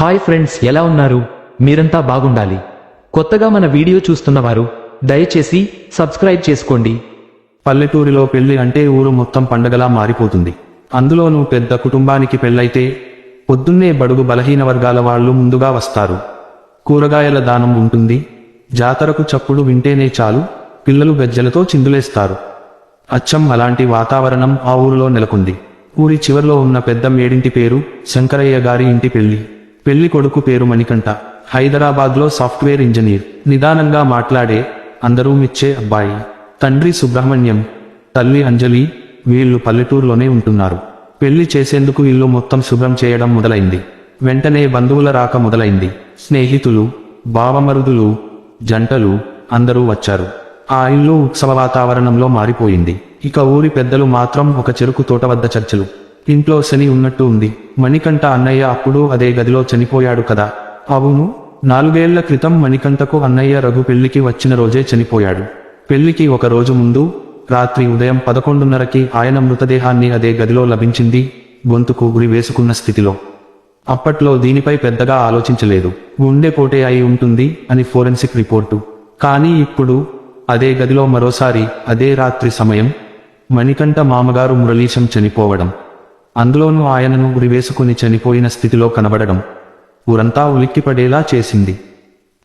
Hi friends ఎలా ఉన్నారు? మీరంతా బాగుండాలి. కొత్తగా మన వీడియో చూస్తున్నవారు దయచేసి సబ్స్క్రైబ్ చేసుకోండి. పల్లెటూరిలో పెళ్ళి అంటే ఊరు మొత్తం పండగలా మారిపోతుంది. అందులోనూ పెద్ద కుటుంబానికి పెళ్ళైతే పొద్దున్నే బడుగు బలహీన వర్గాల వాళ్ళు ముందుగా వస్తారు. కూరగాయల దానం ఉంటుంది. జాతరకు చప్పుడు వింటేనే చాలు. పిల్లలు గజ్జలతో చిందులేస్తారు. అచ్చం అలాంటి వాతావరణం ఆ ఊరిలో నెలకొంది. ఊరి చివర్లో ఉన్న పెద్ద మేడింటి పేరు శంకరయ్య గారి ఇంటి పెళ్ళి. పెళ్ళి కొడుకు పేరు మణికంఠ. హైదరాబాద్లో సాఫ్ట్వేర్ ఇంజనీర్. నిదానంగా మాట్లాడే అందరూ మిచ్చే అబ్బాయి. తండ్రి సుబ్రహ్మణ్యం. తల్లి అంజలి. వీళ్ళు పల్లెటూరులోనే ఉంటున్నారు. పెళ్ళి చేసేందుకు ఇల్లు మొత్తం శుభ్రం చేయడం మొదలైంది. వెంటనే బంధువుల రాక మొదలైంది. స్నేహితులు బావమరుదులు జంటలు అందరూ వచ్చారు. ఆ ఇల్లు ఉత్సవ వాతావరణంలో మారిపోయింది. ఇక ఊరి పెద్దలు మాత్రం ఒక చెరుకు తోట వద్ద చర్చలు. ఇంట్లో శని ఉన్నట్టు ఉంది. మణికంఠ అన్నయ్య అప్పుడు అదే గదిలో చనిపోయాడు కదా. అవును నాలుగేళ్ళ క్రితం మణికంఠకు అన్నయ్య రఘు పెళ్ళికి వచ్చిన రోజే చనిపోయాడు. పెళ్ళికి ఒక రోజు ముందు రాత్రి ఉదయం పదకొండున్నరకి ఆయన మృతదేహాన్ని అదే గదిలో లభించింది గొంతుకు గురి వేసుకున్న స్థితిలో. అప్పట్లో దీనిపై పెద్దగా ఆలోచించలేదు. గుండెపోటే అయి ఉంటుంది అని ఫోరెన్సిక్ రిపోర్టు. కానీ ఇప్పుడు అదే గదిలో మరోసారి అదే రాత్రి సమయం మణికంఠ మామగారు మురళీశం చనిపోవడం. అందులోనూ ఆయనను ఉరివేసుకుని చనిపోయిన స్థితిలో కనబడడం ఊరంతా ఉలిక్కిపడేలా చేసింది.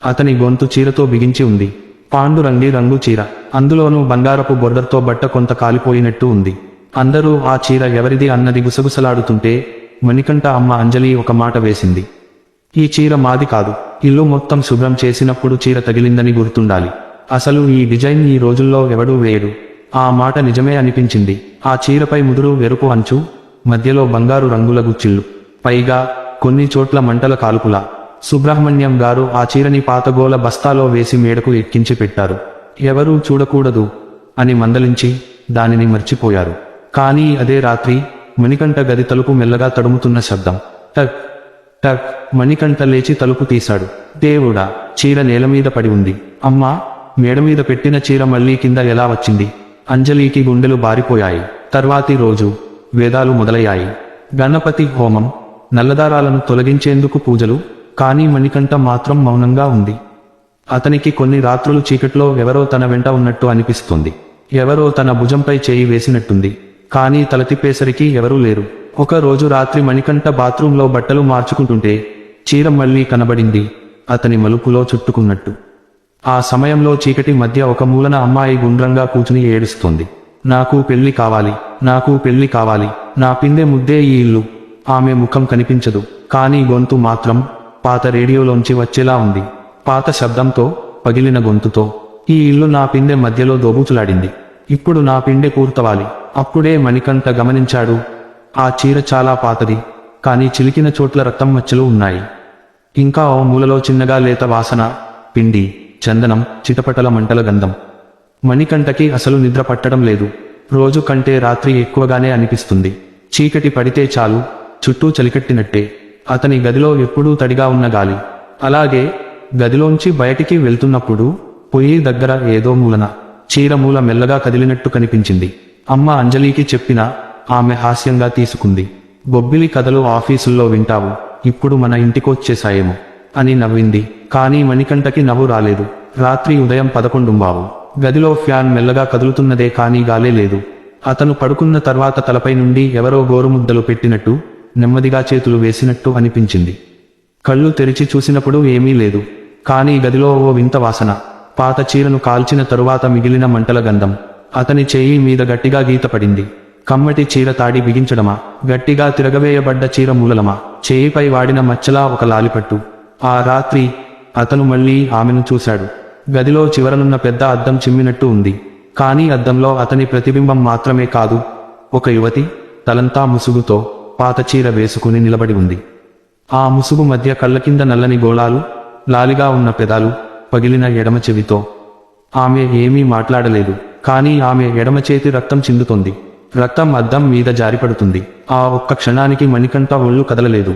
అతని గొంతు చీరతో బిగించి ఉంది. పాండురంగి రంగు చీర. అందులోనూ బంగారపు బొర్డర్తో బట్ట కొంత కాలిపోయినట్టు ఉంది. అందరూ ఆ చీర ఎవరిది అన్నది గుసగుసలాడుతుంటే మణికంఠ అమ్మ అంజలి ఒక మాట వేసింది. ఈ చీర మాది కాదు. ఇల్లు మొత్తం శుభ్రం చేసినప్పుడు చీర తగిలిందని గుర్తుండాలి. అసలు ఈ డిజైన్ ఈ రోజుల్లో ఎవడూ వేయడు. ఆ మాట నిజమే అనిపించింది. ఆ చీరపై ముదురు వెరుపు అంచు మధ్యలో బంగారు రంగుల గుచ్చిళ్ళు. పైగా కొన్ని చోట్ల మంటల కాల్పులా. సుబ్రహ్మణ్యం గారు ఆ చీరని పాతగోల బస్తాలో వేసి మేడకు ఎక్కించి పెట్టారు. ఎవరూ చూడకూడదు అని మందలించి దానిని మర్చిపోయారు. కానీ అదే రాత్రి మణికంఠ గది తలుపు మెల్లగా తడుముతున్న శబ్దం. టక్ టక్ మణికంఠ లేచి తలుపు తీశాడు. దేవుడా చీర నేల మీద పడి ఉంది. అమ్మా మేడ మీద పెట్టిన చీర మళ్ళీ కింద ఎలా వచ్చింది? అంజలికి గుండెలు బారిపోయాయి. తర్వాతి రోజు వేదాలు మొదలయ్యాయి. గణపతి హోమం నల్లదారాలను తొలగించేందుకు పూజలు కానీ మణికంఠ మాత్రం మౌనంగా ఉంది. అతనికి కొన్ని రాత్రులు చీకట్లో ఎవరో తన వెంట ఉన్నట్టు అనిపిస్తుంది. ఎవరో తన భుజంపై చేయి వేసినట్టుంది కానీ తల తిప్పేసరికి ఎవరూ లేరు. ఒక రోజు రాత్రి మణికంఠ బాత్రూంలో బట్టలు మార్చుకుంటుంటే చీర మళ్ళీ కనబడింది అతని మలుపులో చుట్టుకున్నట్టు. ఆ సమయంలో చీకటి మధ్య ఒక మూలన అమ్మాయి గుండ్రంగా కూచుని ఏడుస్తోంది. నాకు పెళ్ళి కావాలి నాకు పెళ్ళి కావాలి నా పిందె ముద్దే ఈ ఇల్లు. ఆమె ముఖం కనిపించదు కానీ గొంతు మాత్రం పాత రేడియోలోంచి వచ్చేలా ఉంది. పాత శబ్దంతో పగిలిన గొంతుతో ఈ ఇల్లు నా పిందె మధ్యలో దోబూచులాడింది. ఇప్పుడు నా పిండె పూర్తవాలి. అప్పుడే మణికంఠ గమనించాడు ఆ చీర చాలా పాతది కానీ చిలికిన చోట్ల రక్తం మచ్చలు ఉన్నాయి. ఇంకా ఓ మూలలో చిన్నగా లేత వాసన పిండి చందనం చిటపటల మంటల గంధం. మణికంఠకి అసలు నిద్ర పట్టడం లేదు. రోజు కంటే రాత్రి ఎక్కువగానే అనిపిస్తుంది. చీకటి పడితే చాలు చుట్టూ చలికట్టినట్టే. అతని గదిలో ఎప్పుడూ తడిగా ఉన్న గాలి. అలాగే గదిలోంచి బయటికి వెళ్తున్నప్పుడు పొయ్యి దగ్గర ఏదో మూలన చీర మూల మెల్లగా కదిలినట్టు కనిపించింది. అమ్మ అంజలికి చెప్పినా ఆమె హాస్యంగా తీసుకుంది. బొబ్బిలి కథలు ఆఫీసుల్లో వింటావు ఇప్పుడు మన ఇంటికొచ్చేశాయేమో అని నవ్వింది. కానీ మణికంఠకి నవ్వు రాలేదు. రాత్రి ఉదయం పదకొండుంబావు. గదిలో ఫ్యాన్ మెల్లగా కదులుతున్నదే కానీ గాలే లేదు. అతను పడుకున్న తర్వాత తలపై నుండి ఎవరో గోరుముద్దలు పెట్టినట్టు నెమ్మదిగా చేతులు వేసినట్టు అనిపించింది. కళ్ళు తెరిచి చూసినప్పుడు ఏమీ లేదు. కానీ గదిలో ఓ వింత వాసన పాత చీరను కాల్చిన తరువాత మిగిలిన మంటల గంధం అతని చేయి మీద గట్టిగా గీత పడింది. కమ్మటి చీర తాడి బిగించడమా గట్టిగా తిరగవేయబడ్డ చీర మూలలమా చేయిపై వాడిన మచ్చలా ఒక లాలిపట్టు. ఆ రాత్రి అతను మళ్ళీ ఆమెను చూశాడు. గదిలో చివరనున్న పెద్ద అద్దం చిమ్మినట్టు ఉంది. కానీ అద్దంలో అతని ప్రతిబింబం మాత్రమే కాదు. ఒక యువతి తలంతా ముసుగుతో పాత చీర వేసుకుని నిలబడి ఉంది. ఆ ముసుగు మధ్య కళ్ళ కింద నల్లని గోళాలు లాలిగా ఉన్న పెదాలు పగిలిన ఎడమ చెవితో. ఆమె ఏమీ మాట్లాడలేదు. కానీ ఆమె ఎడమ చేతి రక్తం చిందుతోంది. రక్తం అద్దం మీద జారిపడుతుంది. ఆ ఒక్క క్షణానికి మణికంఠ ఒళ్ళు కదలలేదు.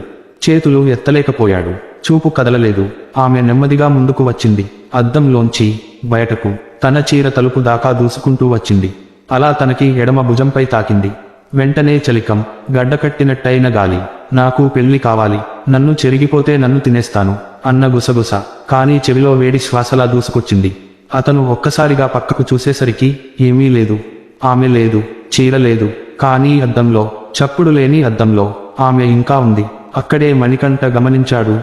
చేతులు ఎత్తలేకపోయాడు. చూపు కదలలేదు. ఆమె నెమ్మదిగా ముందుకు వచ్చింది. అద్దంలోంచి బయటకు తన చీర తలుపు దాకా దూసుకుంటూ వచ్చింది. అలా తనకి ఎడమ భుజంపై తాకింది. వెంటనే చలికం గడ్డకట్టినట్టయిన గాలి నాకు పెళ్ళి కావాలి. నన్ను చెరిగిపోతే నన్ను తినేస్తాను అన్న గుసగుస. కానీ చెవిలో వేడి శ్వాసలా దూసుకొచ్చింది. అతను ఒక్కసారిగా పక్కకు చూసేసరికి ఏమీ లేదు. ఆమె లేదు. చీర లేదు. కానీ అద్దంలో చప్పుడు లేని అద్దంలో ఆమె ఇంకా ఉంది. అక్కడే మణికంఠ గమనించాడు.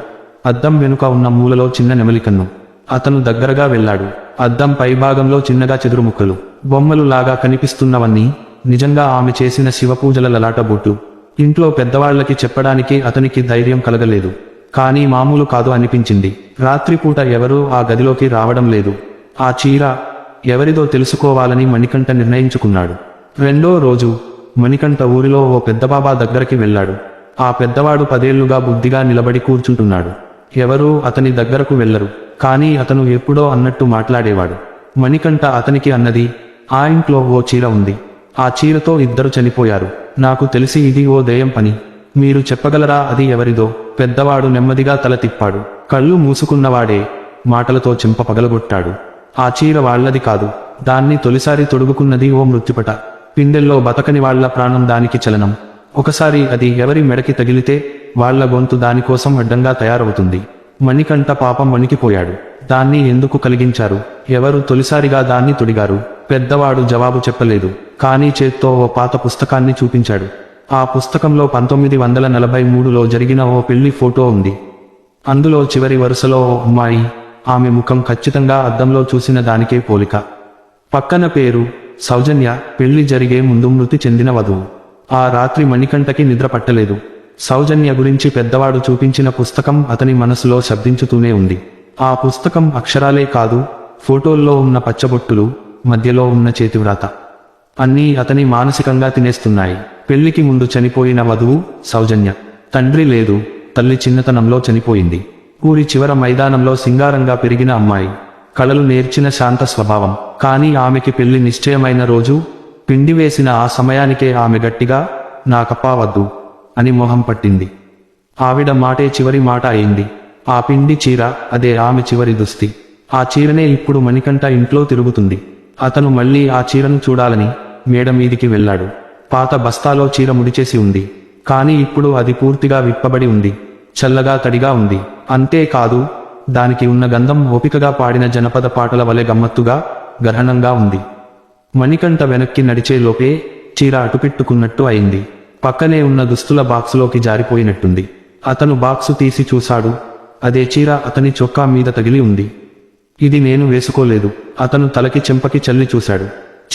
అద్దం వెనుక ఉన్న మూలలో చిన్న నెమలికన్ను. అతను దగ్గరగా వెళ్ళాడు. అద్దం పైభాగంలో చిన్నగా చెదురుముక్కలు. బొమ్మలు లాగా కనిపిస్తున్నవన్నీ నిజంగా ఆమె చేసిన శివపూజల లలాట ఇంట్లో పెద్దవాళ్ళకి చెప్పడానికి అతనికి ధైర్యం కలగలేదు. కానీ మామూలు కాదు అనిపించింది. రాత్రిపూట ఎవరూ ఆ గదిలోకి రావడం లేదు. ఆ చీర ఎవరిదో తెలుసుకోవాలని మణికంఠ నిర్ణయించుకున్నాడు. రెండో రోజు మణికంఠ ఊరిలో ఓ పెద్దబాబా దగ్గరికి వెళ్ళాడు. ఆ పెద్దవాడు పదేళ్ళుగా బుద్ధిగా నిలబడి కూర్చుంటున్నాడు. ఎవరూ అతని దగ్గరకు వెళ్ళరు కానీ అతను ఎప్పుడో అన్నట్టు మాట్లాడేవాడు. మణికంఠ అతనికి అన్నది ఆ ఇంట్లో ఓ చీర ఉంది. ఆ చీరతో ఇద్దరు చనిపోయారు. నాకు తెలిసి ఇది ఓ దయం పని. మీరు చెప్పగలరా అది ఎవరిదో? పెద్దవాడు నెమ్మదిగా తల తిప్పాడు. కళ్ళు మూసుకున్నవాడే మాటలతో చెంప పగలగొట్టాడు. ఆ చీర వాళ్ళది కాదు. దాన్ని తొలిసారి తొడుగుకున్నది ఓ మృత్యుపట. పిండెల్లో బతకని వాళ్ళ ప్రాణం దానికి చలనం. ఒకసారి అది ఎవరి మెడకి తగిలితే వాళ్ళ గొంతు దానికోసం అడ్డంగా తయారవుతుంది. మణికంఠ పాపం వణికిపోయాడు. దాన్ని ఎందుకు కలిగించారు? ఎవరు తొలిసారిగా దాన్ని తొడిగారు? పెద్దవాడు జవాబు చెప్పలేదు. కానీ చేత్తో ఓ పాత పుస్తకాన్ని చూపించాడు. ఆ పుస్తకంలో పంతొమ్మిది వందల నలభై మూడులో జరిగిన ఓ పెళ్ళి ఫోటో ఉంది. అందులో చివరి వరుసలో ఓ అమ్మాయి ఆమె ముఖం ఖచ్చితంగా అద్దంలో చూసిన దానికే పోలిక. పక్కన పేరు సౌజన్య పెళ్ళి జరిగే ముందు మృతి చెందిన వధువు. ఆ రాత్రి మణికంఠకి నిద్ర పట్టలేదు. సౌజన్య గురించి పెద్దవాడు చూపించిన పుస్తకం అతని మనసులో శబ్దించుతూనే ఉంది. ఆ పుస్తకం అక్షరాలే కాదు ఫోటోల్లో ఉన్న పచ్చబొట్టులు మధ్యలో ఉన్న చేతివ్రాత. అన్నీ అతని మానసికంగా తినేస్తున్నాయి. పెళ్ళికి ముందు చనిపోయిన వధువు సౌజన్య. తండ్రి లేదు తల్లి చిన్నతనంలో చనిపోయింది. ఊరి చివర మైదానంలో సింగారంగా పెరిగిన అమ్మాయి. కళలు నేర్చిన శాంత స్వభావం. కానీ ఆమెకి పెళ్ళి నిశ్చయమైన రోజు పిండి వేసిన ఆ సమయానికే ఆమె గట్టిగా నా వద్దు అని మొహం పట్టింది. ఆవిడ మాటే చివరి మాట అయింది. ఆ పిండి చీర అదే ఆమె చివరి దుస్తి. ఆ చీరనే ఇప్పుడు మణికంఠ ఇంట్లో తిరుగుతుంది. అతను మళ్ళీ ఆ చీరను చూడాలని మేడ మీదికి వెళ్ళాడు. పాత బస్తాలో చీర ముడిచేసి ఉంది. కానీ ఇప్పుడు అది పూర్తిగా విప్పబడి ఉంది. చల్లగా తడిగా ఉంది. అంతేకాదు దానికి ఉన్న గంధం ఓపికగా పాడిన జనపద పాటల వలె గమ్మత్తుగా గర్హనంగా ఉంది. మణికంఠ వెనక్కి నడిచే లోపే చీర అటుపెట్టుకున్నట్టు అయింది. పక్కనే ఉన్న దుస్తుల బాక్సులోకి జారిపోయినట్టుంది. అతను బాక్సు తీసి చూశాడు. అదే చీర అతని చొక్కా మీద తగిలి ఉంది. ఇది నేను వేసుకోలేదు. అతను తలకి చెంపకి చల్లి చూశాడు.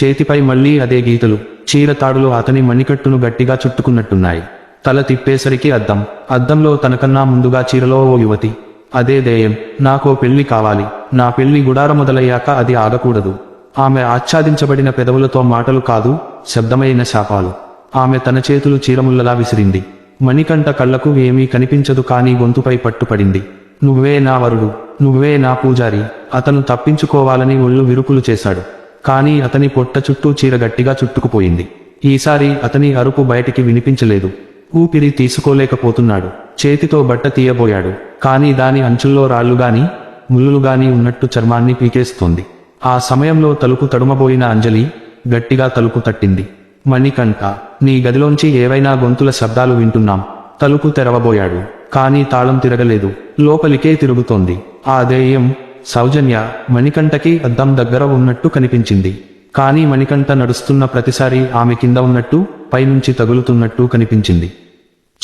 చేతిపై మళ్ళీ అదే గీతలు. చీర తాడులు అతని మణికట్టును గట్టిగా చుట్టుకున్నట్టున్నాయి. తల తిప్పేసరికి అద్దం. అద్దంలో తనకన్నా ముందుగా చీరలో ఓ యువతి. అదే దేయం. నాకో పెళ్ళి కావాలి. నా పెళ్ళి గుడార మొదలయ్యాక అది ఆగకూడదు. ఆమె ఆచ్ఛాదించబడిన పెదవులతో మాటలు కాదు శబ్దమైన శాపాలు. ఆమె తన చేతులు చీరముల్లలా విసిరింది. మణికంఠ కళ్ళకు ఏమీ కనిపించదు కానీ గొంతుపై పట్టుపడింది. నువ్వే నా వరుడు నువ్వే నా పూజారి అతను తప్పించుకోవాలని ఒళ్ళు విరుపులు చేశాడు. కానీ అతని పొట్ట చుట్టూ చీర గట్టిగా చుట్టుకుపోయింది. ఈసారి అతని అరుపు బయటికి వినిపించలేదు. ఊపిరి తీసుకోలేకపోతున్నాడు. చేతితో బట్ట తీయబోయాడు. కానీ దాని అంచుల్లో రాళ్ళుగాని ముళ్ళులుగాని ఉన్నట్టు చర్మాన్ని పీకేస్తోంది. ఆ సమయంలో తలుపు తడుమబోయిన అంజలి గట్టిగా తలుపు తట్టింది. మణికంఠ నీ గదిలోంచి ఏవైనా గొంతుల శబ్దాలు వింటున్నాం. తలుపు తెరవబోయాడు. కానీ తాళం తిరగలేదు. లోపలికే తిరుగుతోంది. ఆ దేయం సౌజన్య మణికంఠకి అద్దం దగ్గర ఉన్నట్టు కనిపించింది. కానీ మణికంఠ నడుస్తున్న ప్రతిసారి ఆమె కింద ఉన్నట్టు పైనుంచి తగులుతున్నట్టు కనిపించింది.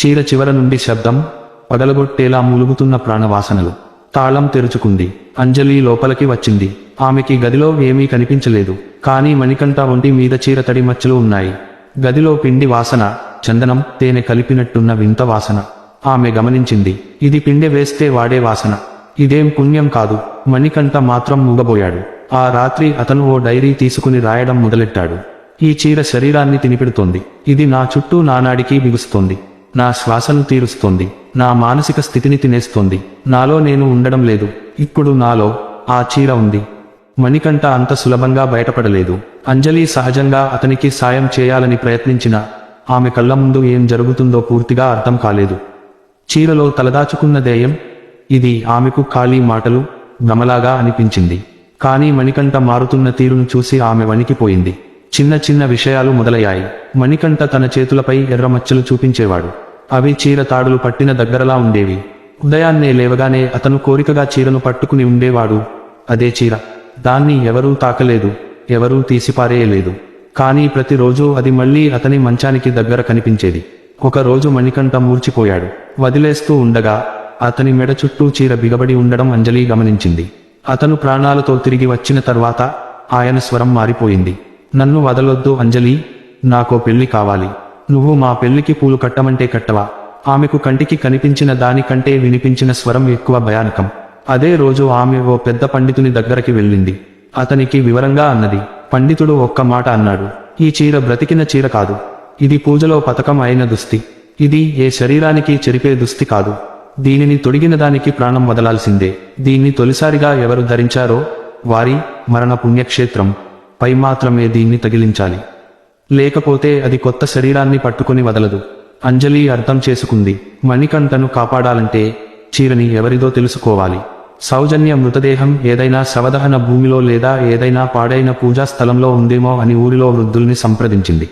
చీర చివర నుండి శబ్దం పగలగొట్టేలా మూలుగుతున్న ప్రాణవాసనలు. తాళం తెరుచుకుంది. అంజలి లోపలికి వచ్చింది. ఆమెకి గదిలో ఏమీ కనిపించలేదు. కానీ మణికంఠ ఒంటి మీద చీర తడి మచ్చలు ఉన్నాయి. గదిలో పిండి వాసన చందనం తేనె కలిపినట్టున్న వింత వాసన. ఆమె గమనించింది. ఇది పిండె వేస్తే వాడే వాసన. ఇదేం పుణ్యం కాదు. మణికంఠ మాత్రం మూగబోయాడు. ఆ రాత్రి అతను ఓ డైరీ తీసుకుని రాయడం మొదలెట్టాడు. ఈ చీర శరీరాన్ని తినిపెడుతోంది. ఇది నా చుట్టూ నానాడికి బిగుస్తోంది. నా శ్వాసను తీరుస్తోంది. నా మానసిక స్థితిని తినేస్తోంది. నాలో నేను ఉండడం లేదు. ఇప్పుడు నాలో ఆ చీర ఉంది. మణికంఠ అంత సులభంగా బయటపడలేదు. అంజలి సహజంగా అతనికి సాయం చేయాలని ప్రయత్నించిన ఆమె కళ్ళ ముందు ఏం జరుగుతుందో పూర్తిగా అర్థం కాలేదు. చీరలో తలదాచుకున్న దేయం ఇది ఆమెకు ఖాళీ మాటలు గమలాగా అనిపించింది. కానీ మణికంఠ మారుతున్న తీరును చూసి ఆమె వణికిపోయింది. చిన్న చిన్న విషయాలు మొదలయ్యాయి. మణికంఠ తన చేతులపై ఎర్రమచ్చలు చూపించేవాడు. అవి చీర తాడులు పట్టిన దగ్గరలా ఉండేవి. ఉదయాన్నే లేవగానే అతను కోరికగా చీరను పట్టుకుని ఉండేవాడు. అదే చీర. దాన్ని ఎవరూ తాకలేదు. ఎవరూ తీసిపారేయలేదు. కానీ ప్రతిరోజూ అది మళ్ళీ అతని మంచానికి దగ్గర కనిపించేది. ఒక రోజు మణికంఠ మూర్చిపోయాడు. వదిలేస్తూ ఉండగా అతని మెడ చుట్టూ చీర బిగబడి ఉండడం అంజలి గమనించింది. అతను ప్రాణాలతో తిరిగి వచ్చిన తర్వాత ఆయన స్వరం మారిపోయింది. నన్ను వదలొద్దు అంజలి నాకో పెళ్ళి కావాలి. నువ్వు మా పెళ్ళికి పూలు కట్టమంటే కట్టవా? ఆమెకు కంటికి కనిపించిన దానికంటే వినిపించిన స్వరం ఎక్కువ భయానకం. అదే రోజు ఆమె ఓ పెద్ద పండితుని దగ్గరకి వెళ్ళింది. అతనికి వివరంగా అన్నది. పండితుడు ఒక్క మాట అన్నాడు. ఈ చీర బ్రతికిన చీర కాదు. ఇది పూజలో పతకం అయిన దుస్తి. ఇది ఏ శరీరానికి చెరిపే దుస్తి కాదు. దీనిని తొడిగిన దానికి ప్రాణం వదలాల్సిందే. దీన్ని తొలిసారిగా ఎవరు ధరించారో వారి మరణ పుణ్యక్షేత్రం. పై మాత్రమే దీన్ని తగిలించాలి. లేకపోతే అది కొత్త శరీరాన్ని పట్టుకుని వదలదు. అంజలి అర్థం చేసుకుంది. మణికంఠను కాపాడాలంటే చీరని ఎవరిదో తెలుసుకోవాలి. సౌజన్య మృతదేహం ఏదైనా శవదహన భూమిలో లేదా ఏదైనా పాడైన పూజా స్థలంలో ఉందేమో అని ఊరిలో వృద్ధుల్ని సంప్రదించింది.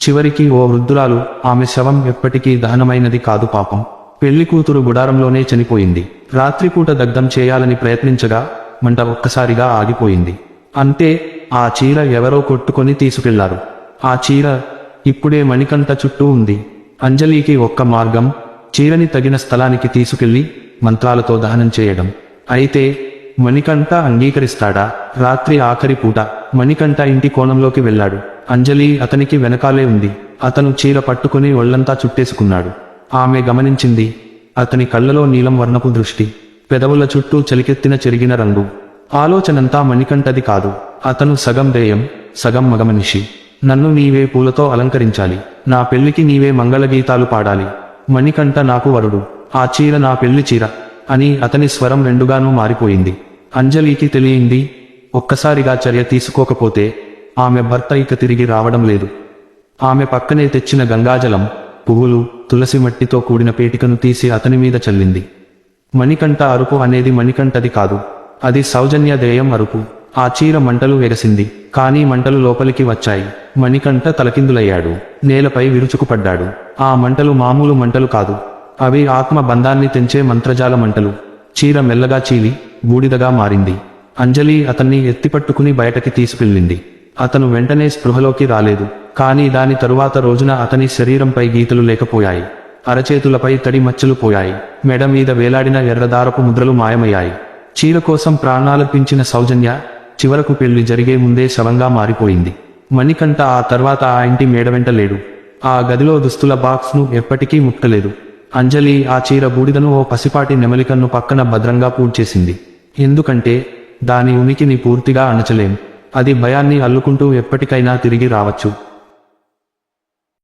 చివరికి ఓ వృద్ధురాలు ఆమె శవం ఎప్పటికీ దహనమైనది కాదు పాపం. పెళ్ళి కూతురు గుడారంలోనే చనిపోయింది. రాత్రిపూట దగ్ధం చేయాలని ప్రయత్నించగా మంట ఒక్కసారిగా ఆగిపోయింది. అంతే ఆ చీర ఎవరో కొట్టుకొని తీసుకెళ్ళారు. ఆ చీర ఇప్పుడే మణికంఠ చుట్టూ ఉంది. అంజలికి ఒక్క మార్గం చీరని తగిన స్థలానికి తీసుకెళ్ళి మంత్రాలతో దహనం చేయడం. అయితే మణికంఠ అంగీకరిస్తాడా? రాత్రి ఆఖరి పూట మణికంఠ ఇంటి కోణంలోకి వెళ్ళాడు. అంజలి అతనికి వెనకాలే ఉంది. అతను చీర పట్టుకుని ఒళ్ళంతా చుట్టేసుకున్నాడు. ఆమె గమనించింది అతని కళ్ళలో నీలం వర్ణపు దృష్టి పెదవుల చుట్టూ చలికెత్తిన చెరిగిన రంగు. ఆలోచనంతా మణికంఠది కాదు. అతను సగం దేయం సగం మగమనిషి. నన్ను నీవే పూలతో అలంకరించాలి. నా పెళ్ళికి నీవే మంగళగీతాలు పాడాలి. మణికంఠ నాకు వరుడు. ఆ చీర నా పెళ్ళి చీర అని అతని స్వరం రెండుగానూ మారిపోయింది. అంజలికి తెలియంది ఒక్కసారిగా చర్య తీసుకోకపోతే ఆమె భర్త ఇక తిరిగి రావడం లేదు. ఆమె పక్కనే తెచ్చిన గంగాజలం పువ్వులు తులసి మట్టితో కూడిన పేటికను తీసి అతని మీద చల్లింది. మణికంఠ అరుపు అనేది మణికంఠది కాదు. అది సౌజన్య దేయం అరుపు. ఆ చీర మంటలు ఎగసింది కానీ మంటలు లోపలికి వచ్చాయి. మణికంఠ తలకిందులయ్యాడు. నేలపై విరుచుకుపడ్డాడు. ఆ మంటలు మామూలు మంటలు కాదు. అవి ఆత్మ బంధాన్ని తెంచే మంత్రజాల మంటలు. చీర మెల్లగా చీలి బూడిదగా మారింది. అంజలి అతన్ని ఎత్తిపట్టుకుని బయటకి తీసుకెళ్ళింది. అతను వెంటనే స్పృహలోకి రాలేదు. కానీ దాని తరువాత రోజున అతని శరీరంపై గీతలు లేకపోయాయి. అరచేతులపై తడి మచ్చలు పోయాయి. మెడ మీద వేలాడిన ఎర్రదారపు ముద్రలు మాయమయ్యాయి. చీర కోసం ప్రాణాలర్పించిన సౌజన్య చివరకు పెళ్ళి జరిగే ముందే శవంగా మారిపోయింది. మణికంఠ ఆ తర్వాత ఆ ఇంటి మేడ వెంట లేడు. ఆ గదిలో దుస్తుల బాక్స్ను ఎప్పటికీ ముట్టలేదు. అంజలి ఆ చీర బూడిదను ఓ పసిపాటి నెమలికన్ను పక్కన భద్రంగా పూడ్చేసింది. ఎందుకంటే దాని ఉనికిని పూర్తిగా అణచలేం. అది భయాన్ని అల్లుకుంటూ ఎప్పటికైనా తిరిగి రావచ్చు.